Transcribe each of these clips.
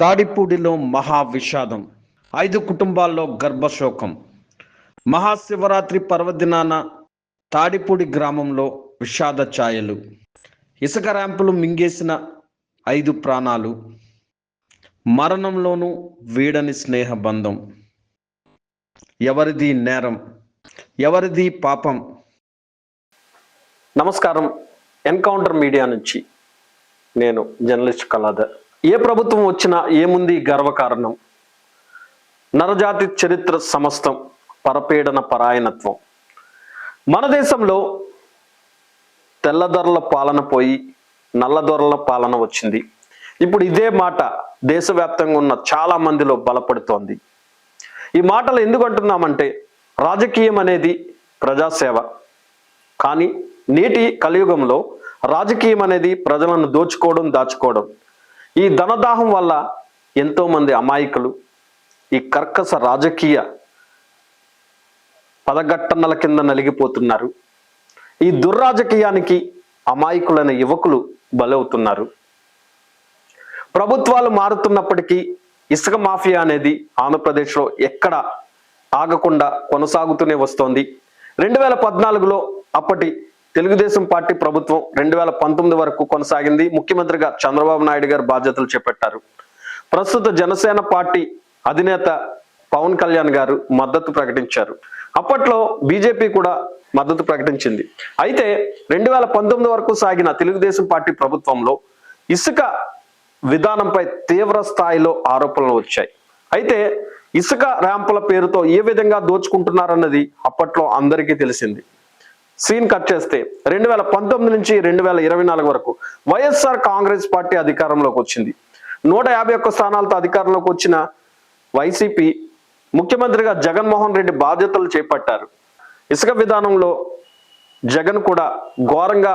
తాడిపూడిలో మహా విషాదం ఐదు కుటుంబాల్లో గర్భశోకం. మహాశివరాత్రి పర్వదినాన తాడిపూడి గ్రామంలో విషాద ఛాయలు. ఇసుక ర్యాంపులు మింగేసిన ఐదు ప్రాణాలు. మరణంలోనూ వీడని స్నేహ బంధం ఎవరిది నేరం ఎవరిది పాపం? నమస్కారం. ఎన్కౌంటర్ మీడియా నుంచి నేను జర్నలిస్ట్ కళాధర్. ఏ ప్రభుత్వం వచ్చినా ఏముంది గర్వకారణం? నరజాతి చరిత్ర సమస్తం పరపీడన పరాయణత్వం. మన దేశంలో తెల్లదొరల పాలన పోయి నల్లదొరల పాలన వచ్చింది. ఇప్పుడు ఇదే మాట దేశవ్యాప్తంగా ఉన్న చాలా మందిలో బలపడుతోంది. ఈ మాటలు ఎందుకు అంటున్నామంటే రాజకీయం అనేది ప్రజాసేవ. కానీ నేటి కలియుగంలో రాజకీయం అనేది ప్రజలను దోచుకోవడం దాచుకోవడం. ఈ ధనదాహం వల్ల ఎంతోమంది అమాయకులు ఈ కర్కస రాజకీయ పదగట్టన్నల కింద నలిగిపోతున్నారు. ఈ దుర్రాజకీయానికి అమాయకులైన యువకులు బలవుతున్నారు. ప్రభుత్వాలు మారుతున్నప్పటికీ ఇసుక మాఫియా అనేది ఆంధ్రప్రదేశ్లో ఎక్కడ ఆగకుండా కొనసాగుతూనే వస్తోంది. రెండు వేల పద్నాలుగులో అప్పటి తెలుగుదేశం పార్టీ ప్రభుత్వం రెండు వేల పంతొమ్మిది వరకు కొనసాగింది. ముఖ్యమంత్రిగా చంద్రబాబు నాయుడు గారు బాధ్యతలు చేపట్టారు. ప్రస్తుత జనసేన పార్టీ అధినేత పవన్ కళ్యాణ్ గారు మద్దతు ప్రకటించారు. అప్పట్లో బీజేపీ కూడా మద్దతు ప్రకటించింది. అయితే రెండు వేల పంతొమ్మిది వరకు సాగిన తెలుగుదేశం పార్టీ ప్రభుత్వంలో ఇసుక విధానంపై తీవ్ర స్థాయిలో ఆరోపణలు వచ్చాయి. అయితే ఇసుక ర్యాంపుల పేరుతో ఏ విధంగా దోచుకుంటున్నారన్నది అప్పట్లో అందరికీ తెలిసింది. సీన్ కట్ చేస్తే రెండు వేల పంతొమ్మిది నుంచి రెండు వేల ఇరవై నాలుగు వరకు వైఎస్ఆర్ కాంగ్రెస్ పార్టీ అధికారంలోకి వచ్చింది. నూట యాభై ఒక్క స్థానాలతో అధికారంలోకి వచ్చిన వైసీపీ ముఖ్యమంత్రిగా జగన్మోహన్ రెడ్డి బాధ్యతలు చేపట్టారు. ఇసుక విధానంలో జగన్ కూడా ఘోరంగా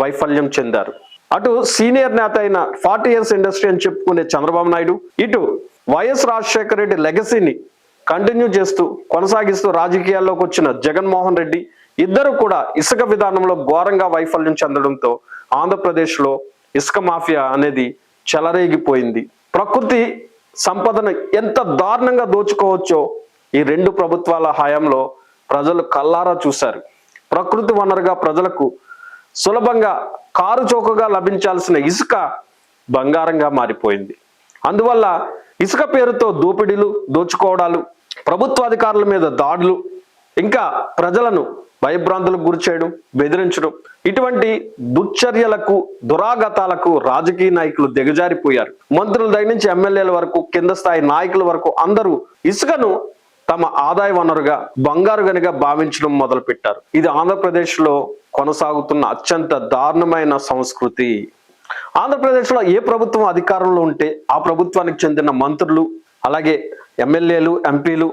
వైఫల్యం చెందారు. అటు సీనియర్ నేత అయిన ఫార్టీ ఇయర్స్ ఇండస్ట్రీ అని చెప్పుకునే చంద్రబాబు నాయుడు ఇటు వైఎస్ రాజశేఖర రెడ్డి లెగసీని కంటిన్యూ చేస్తూ కొనసాగిస్తూ రాజకీయాల్లోకి వచ్చిన జగన్మోహన్ రెడ్డి ఇద్దరు కూడా ఇసుక విధానంలో ఘోరంగా వైఫల్యం చెందడంతో ఆంధ్రప్రదేశ్లో ఇసుక మాఫియా అనేది చెలరేగిపోయింది. ప్రకృతి సంపదను ఎంత దారుణంగా దోచుకోవచ్చో ఈ రెండు ప్రభుత్వాల హయాంలో ప్రజలు కల్లారా చూశారు. ప్రకృతి వనరుగా ప్రజలకు సులభంగా కారు చౌకగా లభించాల్సిన ఇసుక బంగారంగా మారిపోయింది. అందువల్ల ఇసుక పేరుతో దోపిడీలు దోచుకోవడాలు ప్రభుత్వ అధికారుల మీద దాడులు ఇంకా ప్రజలను భయభ్రాంతులకు గురి చేయడం బెదిరించడం ఇటువంటి దుశ్చర్యలకు దురాగతాలకు రాజకీయ నాయకులు దిగజారిపోయారు. మంత్రుల దగ్గర నుంచి ఎమ్మెల్యేల వరకు కింద స్థాయి నాయకుల వరకు అందరూ ఇసుకను తమ ఆదాయ వనరుగా బంగారు గనిగా భావించడం మొదలు పెట్టారు ఇది ఆంధ్రప్రదేశ్లో కొనసాగుతున్న అత్యంత దారుణమైన సంస్కృతి. ఆంధ్రప్రదేశ్లో ఏ ప్రభుత్వం అధికారంలో ఉంటే ఆ ప్రభుత్వానికి చెందిన మంత్రులు అలాగే ఎమ్మెల్యేలు ఎంపీలు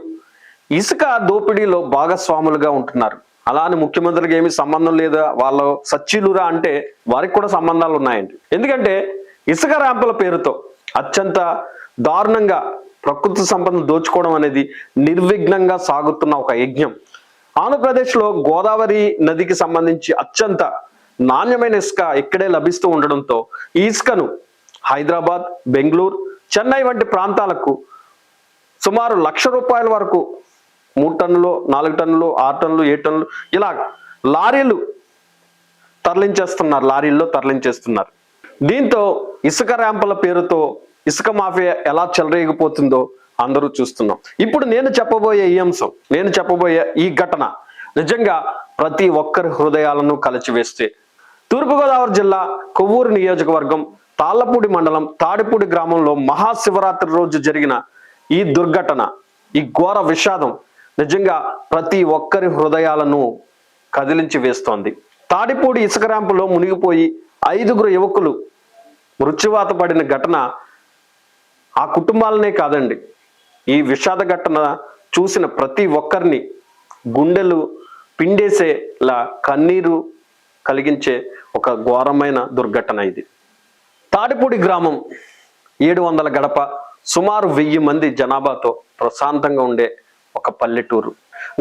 ఇసుక దోపిడీలో భాగస్వాములుగా ఉంటున్నారు. అలా అని ముఖ్యమంత్రికి ఏమి సంబంధం లేదా? వాళ్ళ సచ్చిలురా అంటే వారికి కూడా సంబంధాలు ఉన్నాయండి. ఎందుకంటే ఇసుక ర్యాంపుల పేరుతో అత్యంత దారుణంగా ప్రకృతి సంపదను దోచుకోవడం అనేది నిర్విఘ్నంగా సాగుతున్న ఒక యజ్ఞం. ఆంధ్రప్రదేశ్లో గోదావరి నదికి సంబంధించి అత్యంత నాణ్యమైన ఇసుక ఇక్కడే లభిస్తూ ఉండడంతో ఈ ఇసుకను హైదరాబాద్ బెంగళూరు చెన్నై వంటి ప్రాంతాలకు సుమారు లక్ష రూపాయల వరకు మూడు టన్నులు నాలుగు టన్నులు ఆరు టన్నులు ఏడు టన్నులు ఇలా లారీలు తరలించేస్తున్నారు లారీల్లో తరలించేస్తున్నారు. దీంతో ఇసుక ర్యాంపుల పేరుతో ఇసుక మాఫియా ఎలా చెలరేగిపోతుందో అందరూ చూస్తున్నాం. ఇప్పుడు నేను చెప్పబోయే ఈ అంశం నేను చెప్పబోయే ఈ ఘటన నిజంగా ప్రతి ఒక్కరి హృదయాలను కలిచివేస్తే. తూర్పుగోదావరి జిల్లా కొవ్వూరు నియోజకవర్గం తాళ్ళపూడి మండలం తాడిపూడి గ్రామంలో మహాశివరాత్రి రోజు జరిగిన ఈ దుర్ఘటన ఈ ఘోర విషాదం నిజంగా ప్రతి ఒక్కరి హృదయాలను కదిలించి వేస్తోంది. తాడిపూడి ఇసుక ర్యాంపులో మునిగిపోయి ఐదుగురు యువకులు మృత్యువాత పడిన ఘటన ఆ కుటుంబాలనే కాదండి. ఈ విషాద ఘటన చూసిన ప్రతి ఒక్కరిని గుండెలు పిండేసేలా కన్నీరు కలిగించే ఒక ఘోరమైన దుర్ఘటన ఇది. తాడిపూడి గ్రామం ఏడు వందల గడప సుమారు వెయ్యి మంది జనాభాతో ప్రశాంతంగా ఉండే ఒక పల్లెటూరు.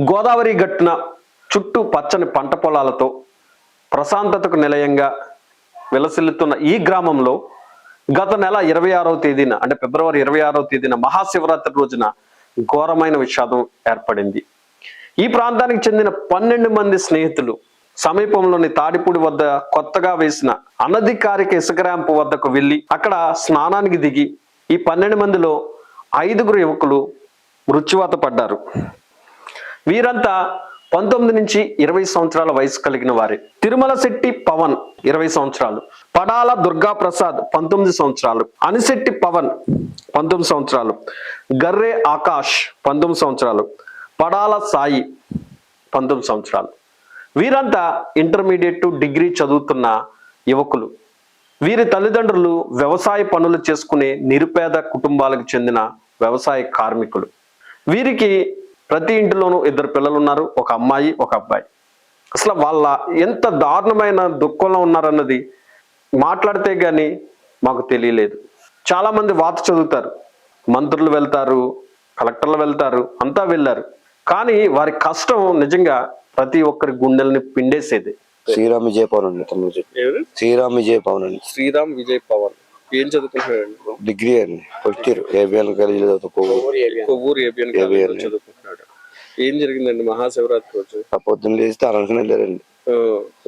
గోదావరి గట్టున చుట్టూ పచ్చని పంట పొలాలతో ప్రశాంతతకు నిలయంగా విలసిల్లుతున్న ఈ గ్రామంలో గత నెల ఇరవై ఆరవ తేదీన అంటే ఫిబ్రవరి ఇరవై ఆరవ తేదీన మహాశివరాత్రి రోజున ఘోరమైన విషాదం ఏర్పడింది. ఈ ప్రాంతానికి చెందిన పన్నెండు మంది స్నేహితులు సమీపంలోని తాడిపూడి వద్ద కొత్తగా వేసిన అనధికారిక ఇసుక ర్యాంపు వద్దకు వెళ్ళి అక్కడ స్నానానికి దిగి ఈ పన్నెండు మందిలో ఐదుగురు యువకులు మృత్యువాత పడ్డారు. వీరంతా పంతొమ్మిది నుంచి ఇరవై సంవత్సరాల వయసు కలిగిన వారే. తిరుమల శెట్టి పవన్ ఇరవై సంవత్సరాలు. పడాల దుర్గా ప్రసాద్ పంతొమ్మిది సంవత్సరాలు. అనిశెట్టి పవన్ పంతొమ్మిది సంవత్సరాలు. గర్రే ఆకాష్ పంతొమ్మిది సంవత్సరాలు. పడాల సాయి పంతొమ్మిది సంవత్సరాలు. వీరంతా ఇంటర్మీడియట్ టు డిగ్రీ చదువుతున్న యువకులు. వీరి తల్లిదండ్రులు వ్యవసాయ పనులు చేసుకునే నిరుపేద కుటుంబాలకు చెందిన వ్యవసాయ కార్మికులు. వీరికి ప్రతి ఇంటిలోనూ ఇద్దరు పిల్లలు ఉన్నారు ఒక అమ్మాయి ఒక అబ్బాయి. అసలు వాళ్ళ ఎంత దారుణమైన దుఃఖంలో ఉన్నారన్నది మాట్లాడితే గాని మాకు తెలియలేదు. చాలా మంది వాత చదువుతారు మంత్రులు వెళ్తారు కలెక్టర్లు వెళ్తారు అంతా వెళ్ళారు. కానీ వారి కష్టం నిజంగా ప్రతి ఒక్కరి గుండెల్ని పిండేసేది. శ్రీరామ్ విజయ్ పవన్ అండి శ్రీరామ్ విజయ్ పవన్ అండి. శ్రీరామ్ విజయ్ పవన్. ఏం చదువుకుంటున్నాడు డిగ్రీ అండి. ఫస్ట్ ఇయర్ ఏబిఎల్ కాలేజీలో చదువుకోవాలి. Kovvur A B N. కాలేజీలో చదువుకుంటున్నాడు. ఏం జరిగిందండి మహాశివరాత్రి రోజు? ఆ పొద్దున్న లేస్తే అనంతరం వెళ్ళారండి.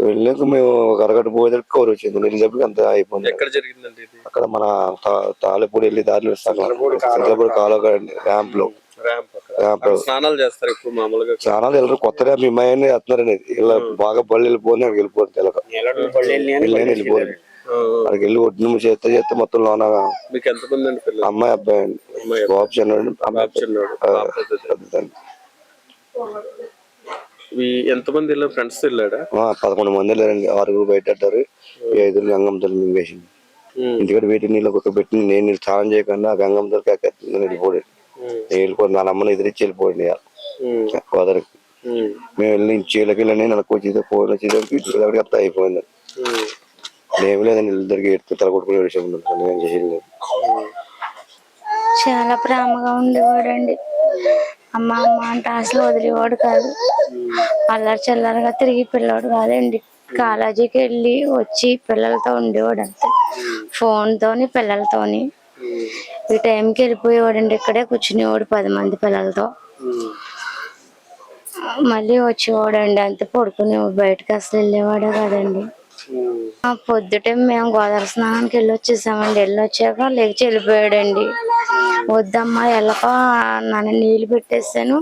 వెళ్ళాక మేము ఒక అరగంట పోయేదానికి కవర్ వచ్చింది. వెళ్ళేటప్పటికి అంత అయిపోయింది. ఎక్కడ జరిగిందండి ఇది? అక్కడ మన తా- తాళపూడి వెళ్ళి దారిలో సగలపూడి కాలువ. ర్యాంప్లో. స్నానాలు చేస్తారు ఇప్పుడు మామూలుగా. చాలా వెళ్ళరు. కొత్త ర్యాంప్ మీ అమ్మాయిని వేస్తున్నారండి ఇలా బాగా బళ్ళు వెళ్ళిపోయింది తెలక వెళ్ళని వెళ్ళిపోయింది. అక్కడికి వెళ్ళి ఒడ్డు చేస్తే చేస్తే మొత్తం లోన మీకు ఎంతమంది అండి పిల్లలు? అమ్మాయి అబ్బాయి అండి. బాబు చిన్నాడు బాబు చిన్నోడు. ఎంతమంది వెళ్ళారు? ఫ్రెండ్స్ వెళ్ళాడా పదకొండు మంది వెళ్ళారండి. ఆరుగురు బయట పడ్డారు ఈ ఐదుగురు గంగమ్మ తల్లి మింగేసింది ఇంటికాడ వేటి నీళ్ళు ఒక పెట్టి నేను స్నానం చేయకుండా ఆ గంగమ్మ తల్లి ఎక్కేస్తుంది వెళ్ళిపోయాడు. ఉమ్, వెళ్ళిపోయి నా అమ్మని ఎదిరించి వెళ్ళిపోయింది గోదావరికి మేము వెళ్ళి చీలకి వెళ్ళని నాకు వచ్చి ఫోన్ వచ్చేసరికి అత్త అయిపోయింది. ఏమి లేదండి ఇద్దరికి తల కొట్టుకుని విషయం నేను చేసేది లేదు. చాలా ప్రేమగా ఉండేవాడండి. అమ్మ అమ్మ అంటే అసలు వదిలేవాడు కాదు. అల్లరి చల్లరగా తిరిగి పిల్లోడు కాదండి. కాలేజీకి వెళ్ళి వచ్చి పిల్లలతో ఉండేవాడు అంతే. ఫోన్తోని పిల్లలతోని. ఈ టైంకి వెళ్ళిపోయేవాడండి. ఇక్కడే కూర్చునేవాడు పది మంది పిల్లలతో. మళ్ళీ వచ్చేవాడండి. అంతే పడుకునేవాడు. బయటకు అసలు వెళ్ళేవాడే కాదండి. పొద్దుటే మేము గోదావరి స్నానానికి వెళ్ళి వచ్చేసామండి. వెళ్ళి వచ్చాక లేచి వెళ్ళిపోయాడండి. వద్దమ్మా వెళ్ళక నన్ను నీళ్ళు పెట్టేసాను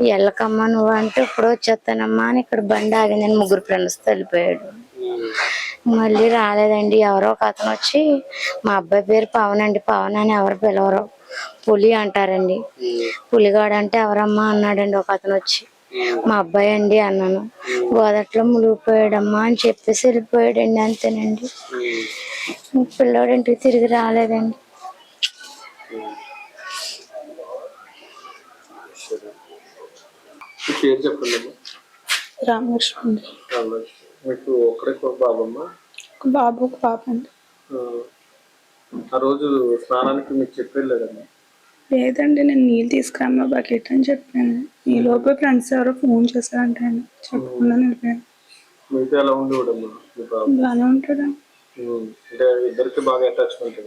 వెళ్ళకమ్మా నువ్వు అంటే ఇప్పుడు వచ్చేస్తానమ్మా అని ఇక్కడ బండి ఆగిందని ముగ్గురు ఫ్రెండ్స్తో వెళ్ళిపోయాడు. మళ్ళీ రాలేదండి. ఎవరో ఒక అతను వచ్చి మా అబ్బాయి పేరు పవన్ అండి. పవన్ అని ఎవరు పిలవరు. పులి అంటారండి. పులిగాడు అంటే ఎవరమ్మా అన్నాడండి ఒక అతను వచ్చి. మా అబ్బాయి అండి అన్నాను. గోదట్లో మునిగిపోయాడమ్మా అని చెప్పేసి వెళ్ళిపోయాడండి అంతేనండి. పిల్లోడు ఇంటికి తిరిగి రాలేదండి. పేరు చెప్పండి రామలక్ష్మి రామలక్ష్మి. మీకు ఒక్కడే బాబమ్మ? ఒక బాబు ఒక పాప అండి. ఆ, రోజు స్నానానికి మీకు చెప్పి లేదండి నేను నీళ్ళు తీసుకురామ్మా బకెట్ అని చెప్పాను. ఈ లోపల ఫ్రెండ్స్ ఎవరో ఫోన్ చేశారంటే అండి. చెప్పకుండా వెళ్ళిపోయాను మీతో ఎలా ఉండేవాడమ్మా బాగానే ఉంటాడండి ఉమ్, అంటే ఇద్దరికి బాగా అటాచ్మెంట్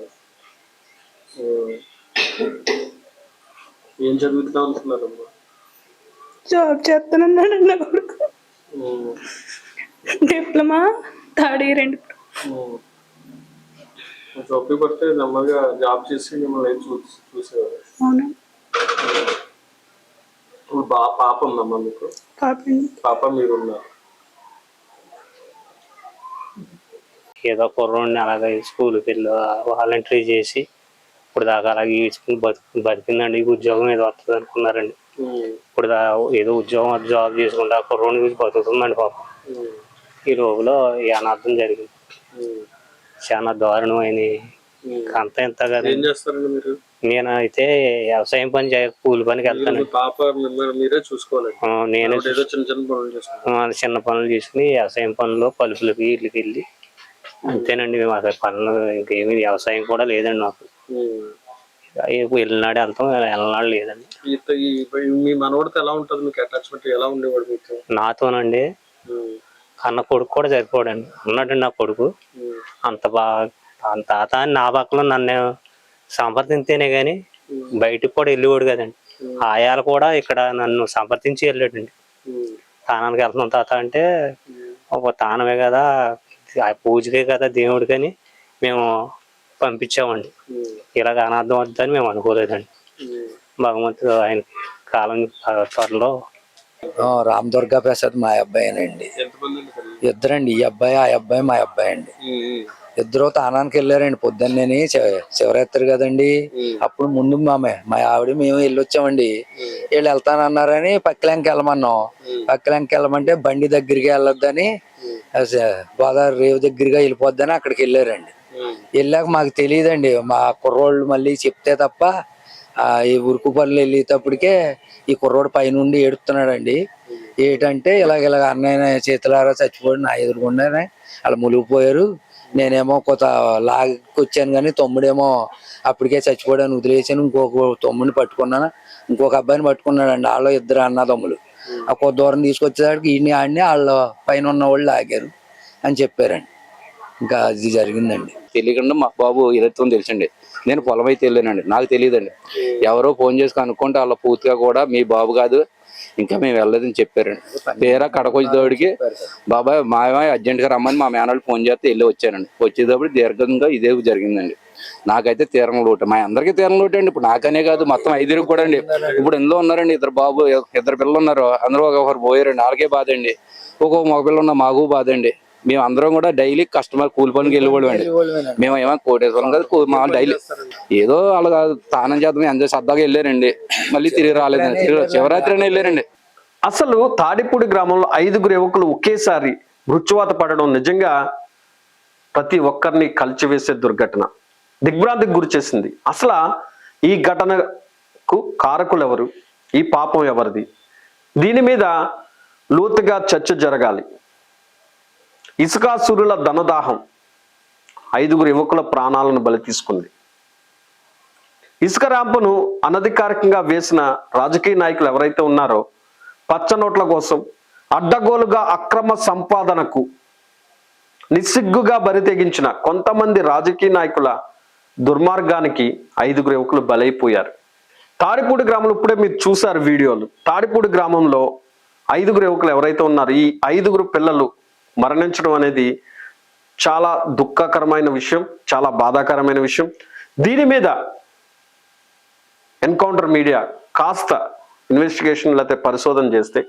ఏం చదువుతా ఉంటున్నారమ్మా జాబ్ చేస్తానన్నాడండి నా కొడుకు. డిప్లొమా థర్డ్ ఇయర్ అండి. ఒప్పి పడితే నెమ్మదిగా జాబ్ చేసి మిమ్మల్ని ఏం చూ చూసేవారు. అవును? బా పాప ఉందమ్మా మీకు? పాప అండి పాప మీరు ఉన్నారు ఏదో కుర్రోడిని అలాగే స్కూల్కి వెళ్ళి వాలంటరీ చేసి ఇప్పుడు దాకా అలాగే ఈడ్చుకుని బతుకు బతికిందండి ఈ ఉద్యోగం ఏదో వస్తుంది అనుకున్నారండి. ఇప్పుడు దా ఏదో ఉద్యోగం జాబ్ చేసుకుంటే ఆ కుర్రోడిని చూసి బతుకుతుందండి పాపం. ఈ రోజులో ఈ అనార్థం జరిగింది. చాలా దారుణమైన. అంత ఎంత కదా ఏం చేస్తారండి మీరు? నేను అయితే వ్యవసాయం పని చేయ కూలి పనికి వెళ్తాను. పాప మీరే చూసుకోవాలండి. ఆ, నేను చిన్న చిన్న పనులు చిన్న పనులు చేసుకుని వ్యవసాయం పనులు పలుపులకి ఇళ్ళకి వెళ్ళి అంతేనండి మేము అసలు పనులు ఇంకేమీ వ్యవసాయం కూడా లేదండి నాకు వెళ్ళినాడు వెళ్తాం వెళ్ళినాడు లేదండి. మీ మనవడితో ఎలా ఉంటది మీకు అటాచ్మెంట్ ఎలా ఉండేవాడు మీకు? నాతోనండి అన్న కొడుకు కూడా సరిపోడండి ఉన్నాడండి నా కొడుకు. అంత బాగా ఆ తాత నా పక్కన నన్ను సంప్రదింతేనే గాని బయటికి కూడా వెళ్ళేవాడు కదండి. ఆయాలు కూడా ఇక్కడ నన్ను సంప్రదించి వెళ్ళాడండి. తానానికి వెళ్తున్నాం తాత అంటే ఒక తానమే కదా ఆ పూజకే కదా దేవుడికని మేము పంపించామండి. ఇలాగ అనాథం వద్దని మేము అనుకోలేదండి. భగవంతుడు ఆయన కాలం త్వరలో రామ్ దుర్గా ప్రసాద్ మా అబ్బాయినండి? ఇద్దరండి ఈ అబ్బాయి ఆ అబ్బాయి మా అబ్బాయి అండి ఇద్దరు తానానికి వెళ్ళారండి. పొద్దున్నేని శివ- శివరాత్రి కదండి. అప్పుడు ముందు మా మే- ఆవిడ మేము వెళ్ళొచ్చామండి. వీళ్ళు వెళ్తానన్నారని పక్కలంకి వెళ్ళమన్నాం. పక్కలంకి వెళ్ళమంటే బండి దగ్గరికి వెళ్ళొద్దని గోదావరి రేవు దగ్గరగా వెళ్ళిపోద్దని అక్కడికి వెళ్ళారండి. వెళ్ళాక మాకు తెలియదండి. మా కుర్రోళ్ళు మళ్ళీ చెప్తే తప్ప ఆ, ఈ ఉరుకు పనులు వెళ్ళేటప్పటికే ఈ కుర్రోడు పైనుండి ఏడుస్తున్నాడండి. ఏంటంటే ఇలాగ ఇలాగ అన్నయ్య చేతులారా చచ్చిపోయి నా ఎదురుకుండానే వాళ్ళు మునిగిపోయారు. నేనేమో కొత్త లాక్కొచ్చాను కానీ తమ్ముడేమో అప్పటికే చచ్చిపోయాను వదిలేసాను. ఇంకొక తమ్ముడిని పట్టుకున్నాను. ఇంకొక అబ్బాయిని పట్టుకున్నాడండి. వాళ్ళు ఇద్దరు అన్నదమ్ములు ఆ కొద్ది దూరం తీసుకొచ్చేసరికి ఈయన్ని ఆడిని వాళ్ళ పైన ఉన్న వాళ్ళు ఆగారు అని చెప్పారండి. ఇంకా అది జరిగిందండి. తెలియకుండా మా బాబు ఇరత్వం తెలుసండి. నేను పొలం అయితే వెళ్ళానండి. నాకు తెలియదండి. ఎవరో ఫోన్ చేసి కనుక్కుంటే వాళ్ళ పూర్తిగా కూడా మీ బాబు కాదు ఇంకా మేము వెళ్ళలేదని చెప్పారండి. తీరా కడకొచ్చేటోడికి బాబాయ్ మా అర్జెంట్గా రమ్మని మా మేనవాళ్ళు ఫోన్ చేస్తే వెళ్ళి వచ్చానండి వచ్చేటప్పుడు దీర్ఘంగా ఇదే జరిగిందండి. నాకైతే తీరం లోటు. మా అందరికీ తీరం లోటు అండి. ఇప్పుడు నాకనే కాదు మొత్తం ఐదుగురికి కూడా అండి. ఇప్పుడు ఇందులో ఉన్నారండి ఇద్దరు బాబు ఇద్దరు పిల్లలు ఉన్నారు. అందరూ ఒకరు పోయారండి. వాళ్ళకే బాధ అండి. ఒక్కొక్క మగ పిల్ల ఉన్న మాకు బాధ అండి. మేము అందరం కూడా డైలీ కస్టమర్ కూలి పనికి వెళ్ళిపోవడం అండి. మేము ఏమో కోటేశ్వరం కదా మా డైలీ ఏదో వాళ్ళ తానం చేద్దాం ఎంజాయ్ సరదాగా వెళ్ళారండి. మళ్ళీ తిరిగి రాలేదండి. తిరిగి శివరాత్రి అని వెళ్ళారండి. అసలు తాడిపూడి గ్రామంలో ఐదుగురు యువకులు ఒకేసారి మృత్యువాత పడడం నిజంగా ప్రతి ఒక్కరిని కలిచివేసే దుర్ఘటన. దిగ్భ్రాంతికి గురి చేసింది. అసలు ఈ ఘటనకు కారకులు ఎవరు ఈ పాపం ఎవరిది? దీని మీద లోతుగా చర్చ జరగాలి. ఇసుకాసురుల ధనదాహం ఐదుగురు యువకుల ప్రాణాలను బలి తీసుకుంది. ఇసుక ర్యాంపును అనధికారికంగా వేసిన రాజకీయ నాయకులు ఎవరైతే ఉన్నారో పచ్చ నోట్ల కోసం అడ్డగోలుగా అక్రమ సంపాదనకు నిస్సిగ్గుగా బరితెగించిన కొంతమంది రాజకీయ నాయకుల దుర్మార్గానికి ఐదుగురు యువకులు బలైపోయారు. తాడిపూడి గ్రామంలో ఇప్పుడే మీరు చూశారు వీడియోలు. తాడిపూడి గ్రామంలో ఐదుగురు యువకులు ఎవరైతే ఉన్నారో ఈ ఐదుగురు పిల్లలు మరణించడం అనేది చాలా దుఃఖకరమైన విషయం చాలా బాధాకరమైన విషయం. దీని మీద ఎన్కౌంటర్ మీడియా కాస్త ఇన్వెస్టిగేషన్ లేకపోతే పరిశోధన చేస్తే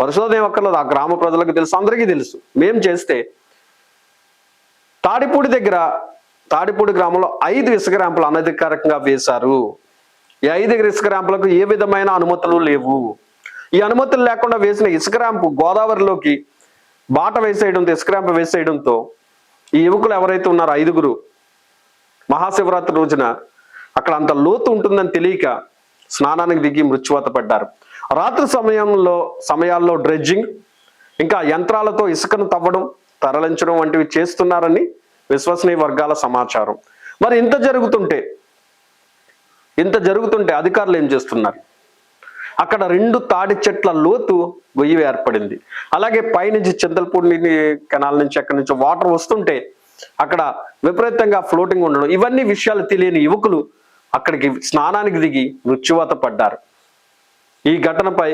పరిశోధన ఒక్కర్లేదు ఆ గ్రామ ప్రజలకు తెలుసు అందరికీ తెలుసు. మేం చేస్తే తాడిపూడి దగ్గర తాడిపూడి గ్రామంలో ఐదు ఇసుక ర్యాంపులు అనధికారికంగా వేశారు. ఈ ఐదు ఇసుక ర్యాంపులకు ఏ విధమైన అనుమతులు లేవు. ఈ అనుమతులు లేకుండా వేసిన ఇసుక ర్యాంపు గోదావరిలోకి బాట వేసేయడంతో ఇసుక వేసేయడంతో ఈ యువకులు ఎవరైతే ఉన్నారో ఐదుగురు మహాశివరాత్రి రోజున అక్కడ అంత లోతు ఉంటుందని తెలియక స్నానానికి దిగి మృత్యువాత పడ్డారు. రాత్రి సమయంలో సమయాల్లో డ్రెడ్జింగ్ ఇంకా యంత్రాలతో ఇసుకను తవ్వడం తరలించడం వంటివి చేస్తున్నారని విశ్వసనీయ వర్గాల సమాచారం. మరి ఇంత జరుగుతుంటే ఇంత జరుగుతుంటే అధికారులు ఏం చేస్తున్నారు? అక్కడ రెండు తాడి చెట్ల లోతు వెయ్యి ఏర్పడింది. అలాగే పైనుంచి చింతలపూడి కెనాల్ నుంచి అక్కడి నుంచి వాటర్ వస్తుంటే అక్కడ విపరీతంగా ఫ్లోటింగ్ ఉండడం. ఇవన్నీ విషయాలు తెలియని యువకులు అక్కడికి స్నానానికి దిగి మృత్యువాత పడ్డారు. ఈ ఘటనపై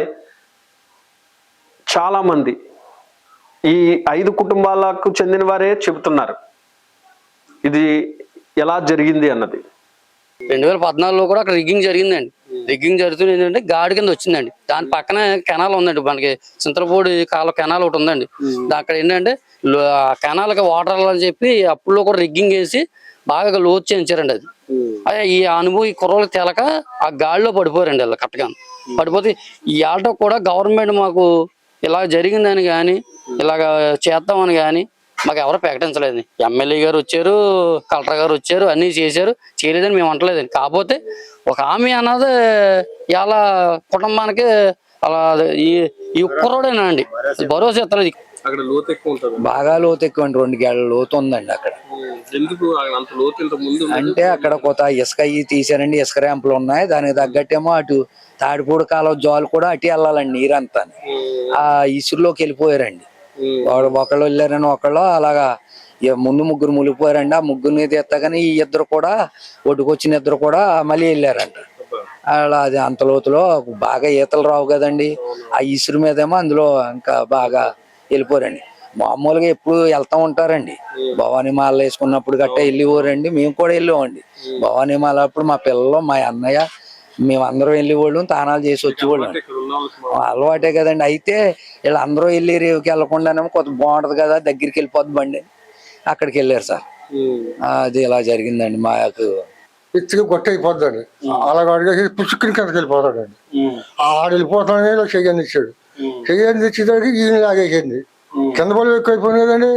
చాలా మంది ఈ ఐదు కుటుంబాలకు చెందిన వారే చెబుతున్నారు. ఇది ఎలా జరిగింది అన్నది? రెండు వేల పద్నాలుగులో కూడా అక్కడ రిగ్గింగ్ జరిగిందండి. రిగ్గింగ్ జరుగుతుంది ఏంటంటే గాడి కింద వచ్చిందండి. దాని పక్కన కెనాల్ ఉందండి. మనకి చింతలపూడి కాల కెనాల్ ఒకటి ఉందండి. అక్కడ ఏంటంటే కెనాల్కి వాటర్ అని చెప్పి అప్పుల్లో కూడా రిగ్గింగ్ వేసి బాగా లోతు చేయించారండి అది. అదే ఈ అనుభవం ఈ కుర్రోళ్ళకి తెలక ఆ గాడిలో పడిపోయారండి ఇలా కట్టగా పడిపోతే ఈ ఆటో కూడా గవర్నమెంట్ మాకు ఇలా జరిగిందని కానీ ఇలాగ చేద్దామని కానీ మాకు ఎవరు ప్రకటించలేదు ఎమ్మెల్యే గారు వచ్చారు కలెక్టర్ గారు వచ్చారు అన్ని చేశారు. చేయలేదని మేము అంటలేదండి. కాకపోతే ఒక హామీ అన్నది ఇలా కుటుంబానికి అలా ఈ ఈ కుర్రోడేనా అండి? భరోసా ఇస్తలేదు అక్కడ లోతు ఎక్కువ ఉంటుంది. బాగా లోతు ఎక్కువ అండి రెండు గేళ్ళ లోతు ఉందండి అక్కడ. ఎందుకు అంత లోతు ఇంత ముందు అంటే అక్కడ కొత్త ఇసుక ఇవి తీసారండి ఇసుక ర్యాంపులు ఉన్నాయి. దానికి తగ్గట్టేమో అటు తాడిపూడి కాలం జోలు కూడా అటు వెళ్ళాలండి నీరంతా. ఆ ఇసురులోకి వెళ్ళిపోయారండి. వాడు ఒకళ్ళు వెళ్ళారని ఒకళ్ళు అలాగా ముందు ముగ్గురు మునిగిపోయారండి ఆ ముగ్గురిని తీస్తాగానే ఈ ఇద్దరు కూడా ఒడ్డుకొచ్చిన ఇద్దరు కూడా మళ్ళీ వెళ్ళారంట. అలా అది అంత లోతులో బాగా ఈతలు రావు కదండి. ఆ ఇసురు మీదేమో అందులో ఇంకా బాగా వెళ్ళిపోరండి. మామూలుగా ఎప్పుడు వెళ్తా ఉంటారండి. భవానీ మాల వేసుకున్నప్పుడు గట్టా వెళ్ళిపోరండి మేము కూడా వెళ్ళామండి భవానీ మాల అప్పుడు మా పిల్లలు మా అన్నయ్య మేమందరం వెళ్ళేవాళ్ళం తానాలు చేసి వచ్చేవాళ్ళం. అలవాటే కదండి. అయితే వీళ్ళందరూ వెళ్ళి రేవుకి వెళ్ళకుండానేమో కొంత బాగుంటది కదా దగ్గరికి వెళ్ళిపోద్ది బండి. అక్కడికి వెళ్ళారు సార్. అది ఇలా జరిగిందండి? మాకు ఎత్తుగా గొట్ట అయిపోతాడు అలాగ అడిగేసి పుచ్చుకుని కిందకి వెళ్ళిపోతాడండి. ఆడు వెళ్ళిపోతానే ఇలా చెయ్యని ఇచ్చాడు చెయ్యని తెచ్చేదానికి ఈయన లాగేసింది. కింద పడి ఎక్కువైపోయినదండి.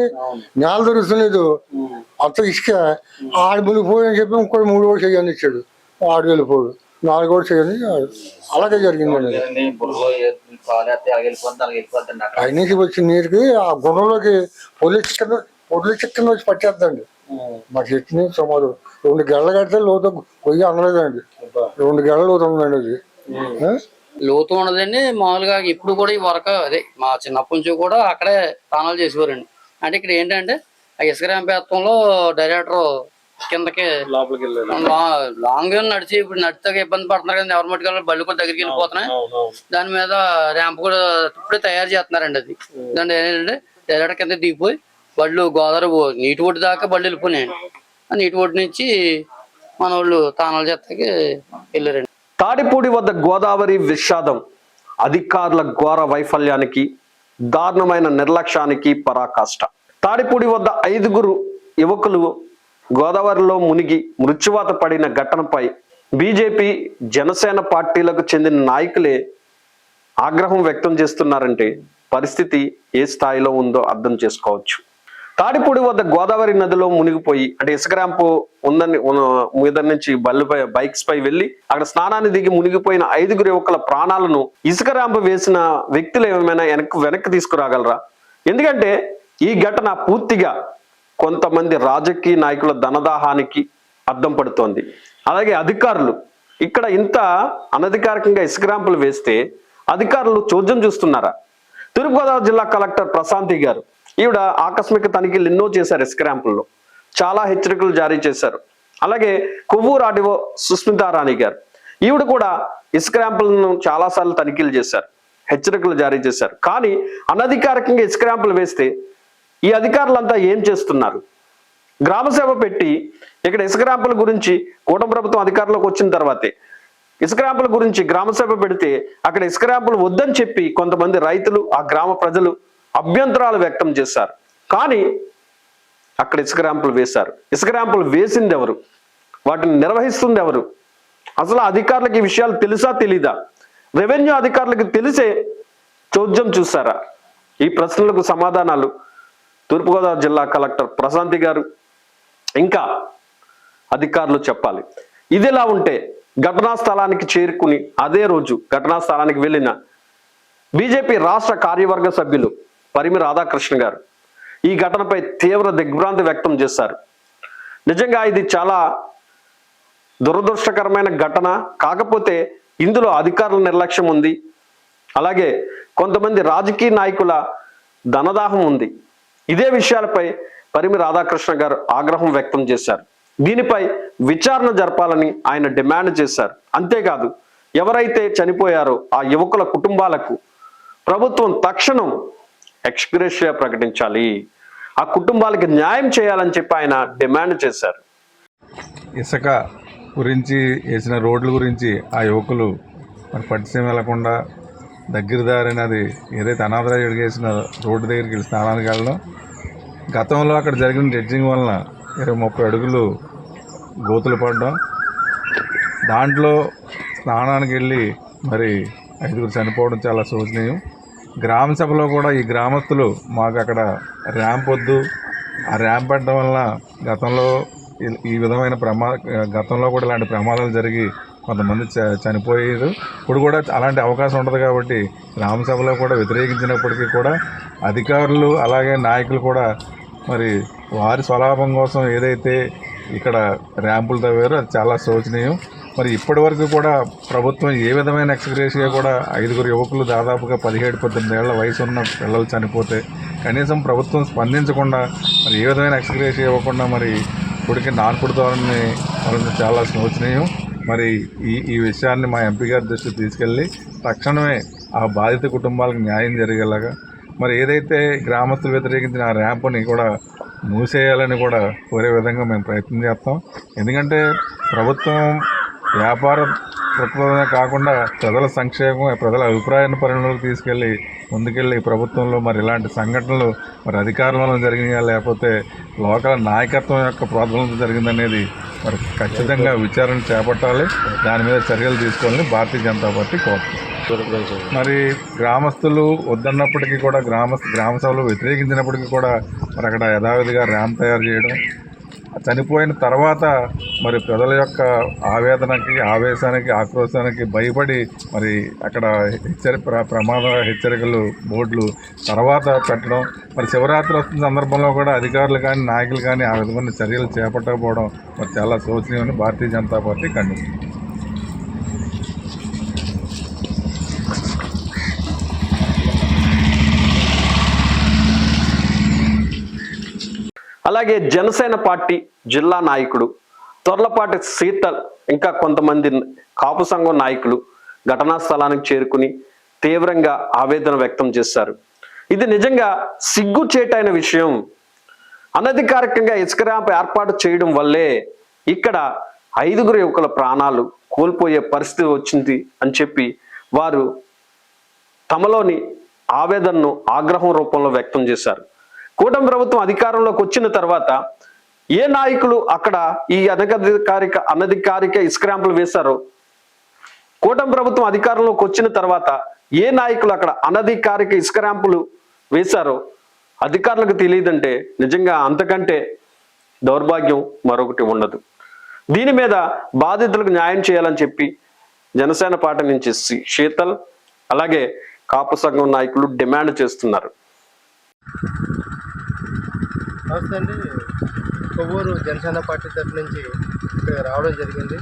నేల దొరుకుతులేదు. అంత ఇసుక. ఆడు మునిగిపోయి అని చెప్పి ఇంకో మూడు కూడా చెయ్యని ఇచ్చాడు ఆడు వెళ్ళిపోడు. నాలుగు కూడా చెయ్యని అలాగే జరిగిందండి. పై నుంచి వచ్చిన నీరుకి ఆ గుణంలోకి పొలి చిక్కన పొలి చిక్కన వచ్చి పట్టేద్దండి. మా చెట్టుని సుమారు రెండు గెళ్ళ కడితే లోతు కొయ్యి అనలేదండి. రెండు గెళ్ళ లోతు ఉందండి అది? లోతు ఉండదండి మామూలుగా ఇప్పుడు కూడా ఈ వరకు అదే మా చిన్నప్పటి నుంచి కూడా అక్కడే స్నానాలు చేసేవారండి. అంటే ఇక్కడ ఏంటంటే ఆ ఇసుక ర్యాంపేత్తంలో డైరెక్టర్ కిందకి లోపలికి లాంగ్ నడిచి ఇప్పుడు నడితే ఇబ్బంది పడుతున్నారు కదా ఎవరి మట్టుకు బళ్ళు కూడా దగ్గరికి వెళ్ళిపోతున్నాయి. దాని మీద ర్యాంప్ కూడా ఇప్పుడే తయారు చేస్తున్నారండి అది. దాని ఏంటంటే డైరెక్ట్ కింద దిగిపోయి బళ్ళు గోదావరి నీటి ఒడ్డు దాకా బళ్ళు వెళ్ళిపోయినాయండి ఆ నీటి ఒడ్డు నుంచి మన వాళ్ళు తానాలు చేస్తాకి వెళ్ళారండి. తాడిపూడి వద్ద గోదావరి విషాదం. అధికారుల ఘోర వైఫల్యానికి దారుణమైన నిర్లక్ష్యానికి పరాకాష్ట. తాడిపూడి వద్ద ఐదుగురు యువకులు గోదావరిలో మునిగి మృత్యువాత పడిన ఘటనపై బీజేపీ జనసేన పార్టీలకు చెందిన నాయకులే ఆగ్రహం వ్యక్తం చేస్తున్నారంటే పరిస్థితి ఏ స్థాయిలో ఉందో అర్థం చేసుకోవచ్చు. తాడిపూడి వద్ద గోదావరి నదిలో మునిగిపోయి అంటే ఇసుకరాంపు ఉందని మీద నుంచి బళ్ళుపై బైక్స్ పై వెళ్ళి అక్కడ స్నానాన్ని దిగి మునిగిపోయిన ఐదుగురు యువకుల ప్రాణాలను ఇసుక ర్యాంపు వేసిన వ్యక్తులు ఏమైనా వెనక్కి వెనక్కి తీసుకురాగలరా? ఎందుకంటే ఈ ఘటన పూర్తిగా కొంతమంది రాజకీయ నాయకుల ధనదాహానికి అద్దం పడుతోంది. అలాగే అధికారులు ఇక్కడ ఇంత అనధికారికంగా ఇసుకరాంపులు వేస్తే అధికారులు చోద్యం చూస్తున్నారా? తూర్పుగోదావరి జిల్లా కలెక్టర్ ప్రశాంతి గారు ఈవిడ ఆకస్మిక తనిఖీలు ఎన్నో చేశారు ఎస్క్రాంపుల్లో. చాలా హెచ్చరికలు జారీ చేశారు. అలాగే కొవ్వూరు ఆర్డీఓ సుస్మితారాణి గారు. ఈవిడ కూడా ఇసుక చాలాసార్లు తనిఖీలు చేశారు. హెచ్చరికలు జారీ చేశారు. కానీ అనధికారికంగా ఇస్క్రాంపులు వేస్తే ఈ అధికారులంతా ఏం చేస్తున్నారు? గ్రామ సేవ పెట్టి ఇక్కడ ఇసుకరాంపుల గురించి కూటమి ప్రభుత్వం అధికారంలోకి వచ్చిన తర్వాతే ఇసుకరాంపుల గురించి గ్రామ సభ పెడితే అక్కడ ఇసుకరాంపులు వద్దని చెప్పి కొంతమంది రైతులు ఆ గ్రామ ప్రజలు అభ్యంతరాలు వ్యక్తం చేశారు. కానీ అక్కడ ఇసుక ర్యాంపులు వేశారు. ఇసుక ర్యాంపులు వేసింది ఎవరు? వాటిని నిర్వహిస్తుంది ఎవరు? అసలు అధికారులకు ఈ విషయాలు తెలుసా తెలీదా? రెవెన్యూ అధికారులకు తెలిసే చోద్యం చూసారా ఈ ప్రశ్నలకు సమాధానాలు తూర్పుగోదావరి జిల్లా కలెక్టర్ ప్రశాంతి గారు. ఇంకా అధికారులు చెప్పాలి. ఇదిలా ఉంటే ఘటనా స్థలానికి చేరుకుని అదే రోజు ఘటనా స్థలానికి వెళ్ళిన బీజేపీ రాష్ట్ర కార్యవర్గ సభ్యులు పరిమి రాధాకృష్ణ గారు ఈ ఘటనపై తీవ్ర దిగ్భ్రాంతి వ్యక్తం చేశారు. నిజంగా ఇది చాలా దురదృష్టకరమైన ఘటన. కాకపోతే ఇందులో అధికారుల నిర్లక్ష్యం ఉంది. అలాగే కొంతమంది రాజకీయ నాయకుల ధనదాహం ఉంది. ఇదే విషయాలపై పరిమి రాధాకృష్ణ గారు ఆగ్రహం వ్యక్తం చేశారు. దీనిపై విచారణ జరపాలని ఆయన డిమాండ్ చేశారు. అంతేకాదు ఎవరైతే చనిపోయారో ఆ యువకుల కుటుంబాలకు ప్రభుత్వం తక్షణం ఎక్స్గ్రేషియా ప్రకటించాలి. ఆ కుటుంబాలకి న్యాయం చేయాలని చెప్పి ఆయన డిమాండ్ చేశారు. ఇసుక గురించి వేసిన రోడ్ల గురించి ఆ యువకులు మరి పట్టిసీమ వెళ్ళకుండా దగ్గర దారిన అది ఏదైతే అనాథరాయుడికి వేసిన రోడ్డు దగ్గరికి వెళ్ళి స్నానానికి వెళ్ళడం గతంలో అక్కడ జరిగిన జడ్జింగ్ వలన ఇరవై ముప్పై అడుగులు గోతులు పడడం దాంట్లో స్నానానికి వెళ్ళి మరి ఐదుగురు చనిపోవడం చాలా శోచనీయం. గ్రామ సభలో కూడా ఈ గ్రామస్తులు మాకు అక్కడ ర్యాంప్ వద్దు. ఆ ర్యాంప్ పెట్టడం వల్ల గతంలో ఈ- ఈ విధమైన ప్రమా గతంలో కూడా ఇలాంటి ప్రమాదాలు జరిగి కొంతమంది చ- చనిపోయారు. ఇప్పుడు కూడా అలాంటి అవకాశం ఉండదు కాబట్టి గ్రామసభలో కూడా వ్యతిరేకించినప్పటికీ కూడా అధికారులు అలాగే నాయకులు కూడా మరి వారి స్వలాభం కోసం ఏదైతే ఇక్కడ ర్యాంపులు తవ్వారో అది చాలా శోచనీయం. మరి ఇప్పటి వరకు కూడా ప్రభుత్వం ఏ విధమైన ఎక్స్గ్రేషియా కూడా ఐదుగురు యువకులు దాదాపుగా పదిహేడు పద్దెనిమిది ఏళ్ళ వయసు ఉన్న పిల్లలు చనిపోతే కనీసం ప్రభుత్వం స్పందించకుండా మరి ఏ విధమైన ఎక్స్గ్రేషియా ఇవ్వకుండా మరి ఇప్పటికీ నాన్పుడుతోరని వాళ్ళని చాలా శోచనీయం. మరి ఈ ఈ విషయాన్ని మా ఎంపీ గారి దృష్టికి తీసుకెళ్ళి తక్షణమే ఆ బాధిత కుటుంబాలకు న్యాయం జరిగేలాగా మరి ఏదైతే గ్రామస్తులు వ్యతిరేకించిన ఆ ర్యాంపుని కూడా మూసేయాలని కూడా కోరే విధంగా మేము ప్రయత్నం చేస్తాం. ఎందుకంటే ప్రభుత్వం వ్యాపార దృక్పథమే కాకుండా ప్రజల సంక్షేమం ప్రజల అభిప్రాయాన్ని పరిగణలోకి తీసుకెళ్ళి ముందుకెళ్ళి ప్రభుత్వంలో మరి ఇలాంటి సంఘటనలు మరి అధికారంలో జరిగినాయా లేకపోతే లోకల్ నాయకత్వం యొక్క ప్రాబ్లంతో జరిగిందనేది మరి ఖచ్చితంగా విచారణ చేపట్టాలి. దాని మీద చర్యలు తీసుకోవాలని భారతీయ జనతా పార్టీ కోరుతుంది. మరి గ్రామస్తులు వద్దన్నప్పటికీ కూడా గ్రామ గ్రామ సభలు వ్యతిరేకించినప్పటికీ కూడా మరి అక్కడ యథావిధిగా ర్యాంప్ తయారు చేయడం చనిపోయిన తర్వాత మరి ప్రజల యొక్క ఆవేదనకి ఆవేశానికి ఆక్రోశానికి భయపడి మరి అక్కడ హెచ్చరి ప్ర ప్రమాద హెచ్చరికలు బోర్డులు తర్వాత పెట్టడం. మరి శివరాత్రి వస్తున్న సందర్భంలో కూడా అధికారులు కానీ నాయకులు కానీ ఆ విధమైన చర్యలు చేపట్టకపోవడం మరి చాలా శోచనీయమని భారతీయ జనతా పార్టీ ఖండిస్తుంది. అలాగే జనసేన పార్టీ జిల్లా నాయకుడు తొర్లపాటి శీతల్ ఇంకా కొంతమంది కాపు సంఘం నాయకులు ఘటనా స్థలానికి చేరుకుని తీవ్రంగా ఆవేదన వ్యక్తం చేశారు. ఇది నిజంగా సిగ్గుచేటైన విషయం. అనధికారికంగా ఇసుక ర్యాంప్ ఏర్పాటు చేయడం వల్లే ఇక్కడ ఐదుగురు యువకుల ప్రాణాలు కోల్పోయే పరిస్థితి వచ్చింది అని చెప్పి వారు తమలోని ఆవేదనను ఆగ్రహం రూపంలో వ్యక్తం చేశారు. కూటమి ప్రభుత్వం అధికారంలోకి వచ్చిన తర్వాత ఏ నాయకులు అక్కడ ఈ అనధికారిక అనధికారిక ఇస్క్రాంపులు వేశారో? కూటమి ప్రభుత్వం అధికారంలోకి వచ్చిన తర్వాత ఏ నాయకులు అక్కడ అనధికారిక ఇస్క్రాంపులు వేశారో? అధికారులకు తెలియదంటే నిజంగా అంతకంటే దౌర్భాగ్యం మరొకటి ఉండదు. దీని మీద బాధితులకు న్యాయం చేయాలని చెప్పి జనసేన పార్టీ నుంచి శీతల్ అలాగే కాపు సంఘం నాయకులు డిమాండ్ చేస్తున్నారు. నమస్తే అండి కొవ్వూరు జనసేన పార్టీ తరఫు నుంచి ఇక్కడ రావడం జరిగింది.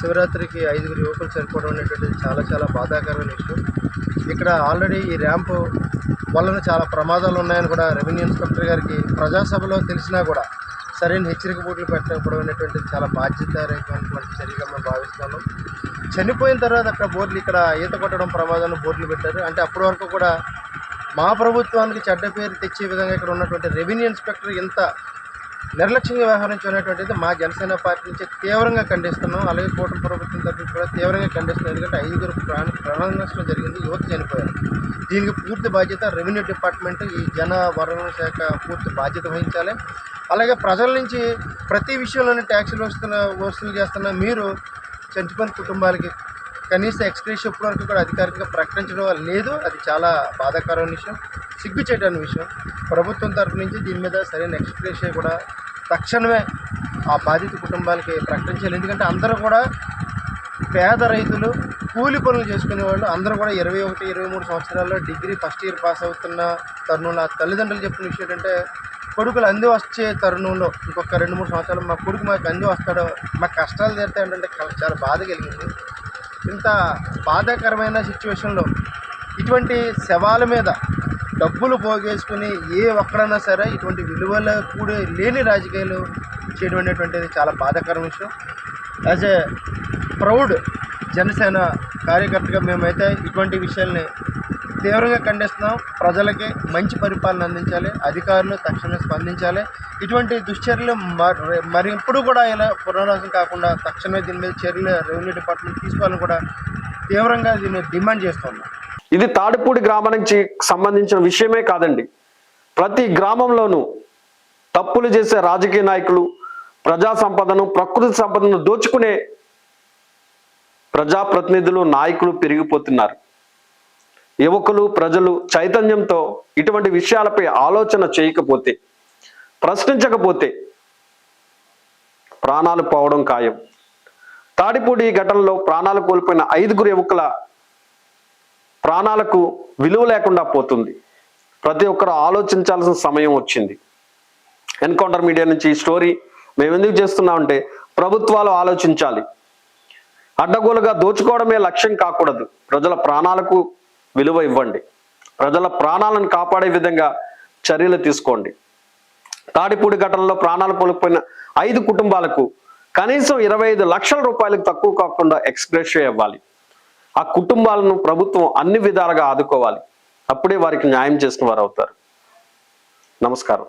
శివరాత్రికి ఐదుగురు యువకులు చనిపోవడం అనేటువంటిది చాలా చాలా బాధాకరమైన విషయం. ఇక్కడ ఆల్రెడీ ఈ ర్యాంపు వలన చాలా ప్రమాదాలు ఉన్నాయని కూడా రెవెన్యూ ఇన్స్పెక్టర్ గారికి ప్రజాసభలో తెలిసినా కూడా సరైన హెచ్చరిక బూట్లు పెట్టకపోవడం అనేటువంటిది చాలా బాధ్యతారహితమైనటువంటి చర్యగా మేము భావిస్తున్నాం. చనిపోయిన తర్వాత అక్కడ బోర్డులు ఇక్కడ ఈత కొట్టడం ప్రమాదంలో బోర్డులు పెట్టారు. అంటే అప్పటి వరకు కూడా మా ప్రభుత్వానికి చెడ్డ పేరు తెచ్చే విధంగా ఇక్కడ ఉన్నటువంటి రెవెన్యూ ఇన్స్పెక్టర్ ఇంత నిర్లక్ష్యంగా వ్యవహరించినటువంటిది మా జనసేన పార్టీ నుంచి తీవ్రంగా ఖండిస్తున్నాం. అలాగే కూటమి ప్రభుత్వం తరఫున కూడా తీవ్రంగా ఖండిస్తున్నాం. ఎందుకంటే ఐదుగురు ప్రాణ ప్రాణ నష్టం జరిగింది. యువత చనిపోయారు. దీనికి పూర్తి బాధ్యత రెవెన్యూ డిపార్ట్మెంట్ ఈ జన వనరుల శాఖ పూర్తి బాధ్యత వహించాలి. అలాగే ప్రజల నుంచి ప్రతి విషయంలోనే ట్యాక్సులు వస్తున్న వసూలు చేస్తున్న మీరు చనిపోయిన కుటుంబాలకి కనీస ఎక్స్ప్రెస్ ఇప్పటి వరకు కూడా అధికారికంగా ప్రకటించడం లేదు. అది చాలా బాధాకరమైన విషయం సిగ్గుచేటని విషయం. ప్రభుత్వం తరపు నుంచి దీని మీద సరైన ఎక్స్ప్రెస్ కూడా తక్షణమే ఆ బాధిత కుటుంబాలకి ప్రకటించాలి ఎందుకంటే అందరూ కూడా పేద రైతులు కూలి పనులు చేసుకునే వాళ్ళు అందరూ కూడా ఇరవై ఒకటి ఇరవై మూడు సంవత్సరాల్లో డిగ్రీ ఫస్ట్ ఇయర్ పాస్ అవుతున్న తరుణంలో ఆ తల్లిదండ్రులు చెప్పిన విషయం ఏంటంటే కొడుకులు అంది వచ్చే తరుణంలో ఇంకొక రెండు మూడు సంవత్సరాలు మా కొడుకు మాకు అంది వస్తాడో మా కష్టాలు తీరుతాయంటే చాలా బాధ కలిగింది. ఇంత బాధాకరమైన సిచ్యువేషన్లో ఇటువంటి శవాల మీద డబ్బులు పోగేసుకుని ఏ ఒక్కడైనా సరే ఇటువంటి విలువల కూడి లేని రాజకీయాలు చేయడం అనేటువంటిది చాలా బాధాకరం విషయం. యాజ్ ఏ ప్రౌడ్ జనసేన కార్యకర్తగా మేమైతే ఇటువంటి విషయాల్ని తీవ్రంగా ఖండిస్తున్నాం. ప్రజలకి మంచి పరిపాలన అందించాలి. అధికారులు తక్షణమే స్పందించాలి. ఇటువంటి దుశ్చర్యలు మరి మరి ఎప్పుడు కూడా ఇలా పునరావృతం కాకుండా తక్షణమే దీని మీద చర్యలు రెవెన్యూ డిపార్ట్మెంట్ తీసుకోవాలని కూడా తీవ్రంగా దీన్ని డిమాండ్ చేస్తున్నాం. ఇది తాడిపూడి గ్రామానికి సంబంధించిన విషయమే కాదండి. ప్రతి గ్రామంలోనూ తప్పులు చేసే రాజకీయ నాయకులు ప్రజా సంపదను ప్రకృతి సంపదను దోచుకునే ప్రజాప్రతినిధులు నాయకులు పెరిగిపోతున్నారు. యువకులు ప్రజలు చైతన్యంతో ఇటువంటి విషయాలపై ఆలోచన చేయకపోతే ప్రశ్నించకపోతే ప్రాణాలు పోవడం ఖాయం. తాడిపూడి ఘటనలో ప్రాణాలు కోల్పోయిన ఐదుగురు యువకుల ప్రాణాలకు విలువ లేకుండా పోతుంది. ప్రతి ఒక్కరు ఆలోచించాల్సిన సమయం వచ్చింది. ఎన్కౌంటర్ మీడియా నుంచి ఈ స్టోరీ మేము ఎందుకు చేస్తున్నామంటే ప్రభుత్వాలు ఆలోచించాలి. అడ్డగోలుగా దోచుకోవడమే లక్ష్యం కాకూడదు. ప్రజల ప్రాణాలకు విలువ ఇవ్వండి. ప్రజల ప్రాణాలను కాపాడే విధంగా చర్యలు తీసుకోండి. తాడిపూడి ఘటనలో ప్రాణాలు కోల్పోయిన ఐదు కుటుంబాలకు కనీసం ఇరవై ఐదు లక్షల రూపాయలకు తక్కువ కాకుండా ఎక్స్గ్రెషియా ఇవ్వాలి. ఆ కుటుంబాలను ప్రభుత్వం అన్ని విధాలుగా ఆదుకోవాలి. అప్పుడే వారికి న్యాయం చేసిన వారు అవుతారు నమస్కారం.